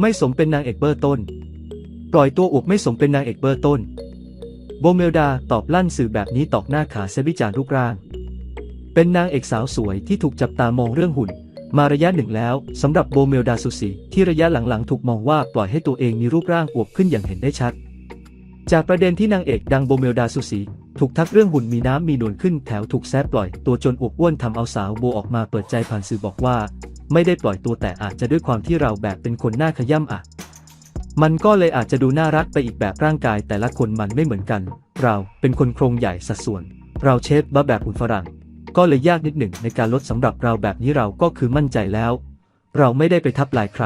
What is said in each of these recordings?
ไม่สมเป็นนางเอกเบอร์ต้น ปล่อยตัวอวบไม่สมเป็นนางเอกเบอร์ต้น โบเมลดาตอบลั่นสื่อแบบนี้ตอกหน้าขาเซบิจารรูปร่าง เป็นนางเอกสาวสวยที่ถูกจับตามองเรื่องหุ่น มาระยะหนึ่งแล้วสำหรับโบเมลดาสุสีที่ระยะหลังๆ ถูกมองว่าปล่อยให้ตัวเองมีรูปร่างอวบขึ้นอย่างเห็นได้ชัด จากประเด็นที่นางเอกดังโบเมลดาสุสีถูกทักเรื่องหุ่นมีน้ำมีนวลขึ้นแถวถูกแซบปล่อย ตัวจนอวบอ้วนทำเอาสาวโบออกมาเปิดใจผ่านสื่อบอกว่า ไม่ได้ปล่อยตัวแต่อาจจะด้วยความที่เราแบบเป็นคนหน้าขย่ำอะ มันก็เลยอาจจะดูน่ารักไปอีกแบบร่างกายแต่ละคนมันไม่เหมือนกัน เราเป็นคนโครงใหญ่สัดส่วน เราเชฟบะแบบหุ่นฝรั่ง ก็เลยยากนิดหนึ่งในการลดสำหรับเราแบบนี้เราก็คือมั่นใจแล้ว เราไม่ได้ไปทับลายใคร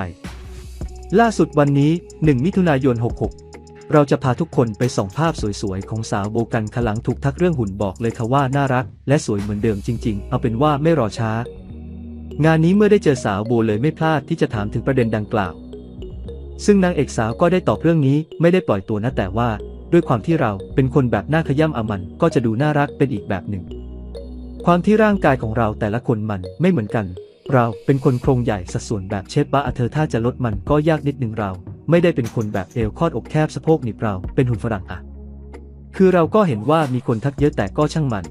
ล่าสุดวันนี้ 1 มิถุนายน 66เราจะพาทุกคนไปส่องภาพสวยๆ ของสาวโบกันขลังถูกทักเรื่องหุ่นบอกเลยค่ะว่าน่ารัก และสวยเหมือนเดิมจริงๆ เอาเป็นว่าไม่รอช้า งานนี้เมื่อได้เจอสาวโบเลยไม่พลาดที่จะถามถึงประเด็นดังกล่าว ซึ่งนางเอกสาวก็ได้ตอบเรื่องนี้ไม่ได้ปล่อยตัวนะแต่ว่า ด้วยความที่เราเป็นคนแบบหน้าขย่ำอามันก็จะดูน่ารักเป็นอีกแบบหนึ่ง ความที่ร่างกายของเราแต่ละคนมันไม่เหมือนกัน เราเป็นคนโครงใหญ่สัดส่วนแบบเชฟบะอะเธอถ้าจะลดมันก็ยากนิดหนึ่งเรา ไม่ได้เป็นคนแบบเอวคอดอกแคบสะโพกหนิบเราเป็นหุ่นฝรั่งอะคือเราก็เห็นว่ามีคนทักเยอะแต่ก็ช่างมัน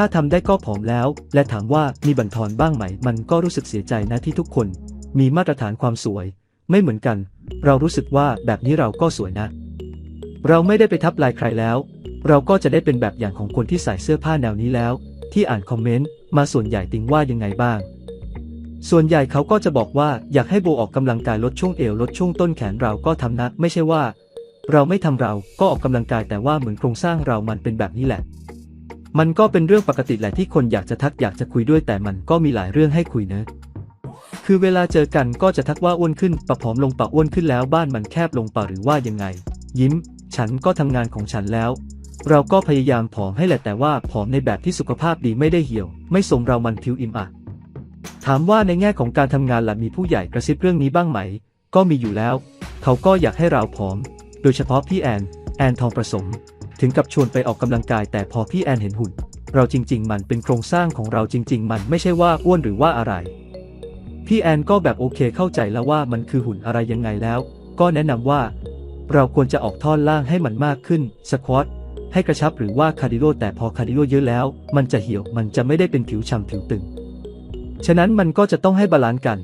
ถ้าทำได้ก็ผอมแล้ว และถามว่ามีบั่นทอนบ้างไหม มันก็รู้สึกเสียใจนะที่ทุกคน มีมาตรฐานความสวย ไม่เหมือนกัน เรารู้สึกว่าแบบนี้เราก็สวยนะ เราไม่ได้ไปทับลายใครแล้ว เราก็จะได้เป็นแบบอย่างของคนที่ใส่เสื้อผ้าแนวนี้แล้ว ที่อ่านคอมเมนต์มาส่วนใหญ่ติงว่ายังไงบ้าง ส่วนใหญ่เขาก็จะบอกว่าอยากให้โบออกกำลังกายลดช่วงเอวลดช่วงต้นแขนเราก็ทำนะ ไม่ใช่ว่า เราไม่ทำเราก็ออกกำลังกายแต่ว่าเหมือนโครงสร้างเรามันเป็นแบบนี้แหละ มันก็เป็นเรื่องปกติแหละที่คนอยากจะทักอยากจะคุยด้วยแต่มันก็มีหลายเรื่องให้คุยเนอะคือเวลาเจอกันก็จะทักว่าอ้วนขึ้นปะผอมลงปะอ้วนขึ้นแล้วบ้านมันแคบลงปะหรือว่ายังไง ยิ้ม ฉันก็ทำงานของฉันแล้ว เราก็พยายามผอมให้แหละแต่ว่าผอมในแบบที่สุขภาพดีไม่ได้เหี่ยว ไม่สมเรามันผิวอิ่มอะถามว่าในแง่ของการทำงานล่ะมีผู้ใหญ่กระซิบเรื่องนี้บ้างไหม ก็มีอยู่แล้ว เขาก็อยากให้เราผอม โดยเฉพาะพี่แอน แอนทองประสม ถึงกับชวนไปออกกำลังกายแต่พอพี่แอนเห็นหุ่น เราจริง ๆ มันเป็นโครงสร้างของเราจริง ๆ มันไม่ใช่ว่าอ้วนหรือว่าอะไร พี่แอนก็แบบโอเคเข้าใจแล้วว่ามันคือหุ่นอะไรยังไงแล้ว ก็แนะนำว่า เราควรจะออกท่อนล่างให้มันมากขึ้นสควอตให้กระชับหรือว่าคาร์ดิโอแต่พอคาร์ดิโอเยอะแล้ว มันจะเหี่ยวมันจะไม่ได้เป็นผิวฉ่ำผิวตึง ฉะนั้นมันก็จะต้องให้บาลานซ์กัน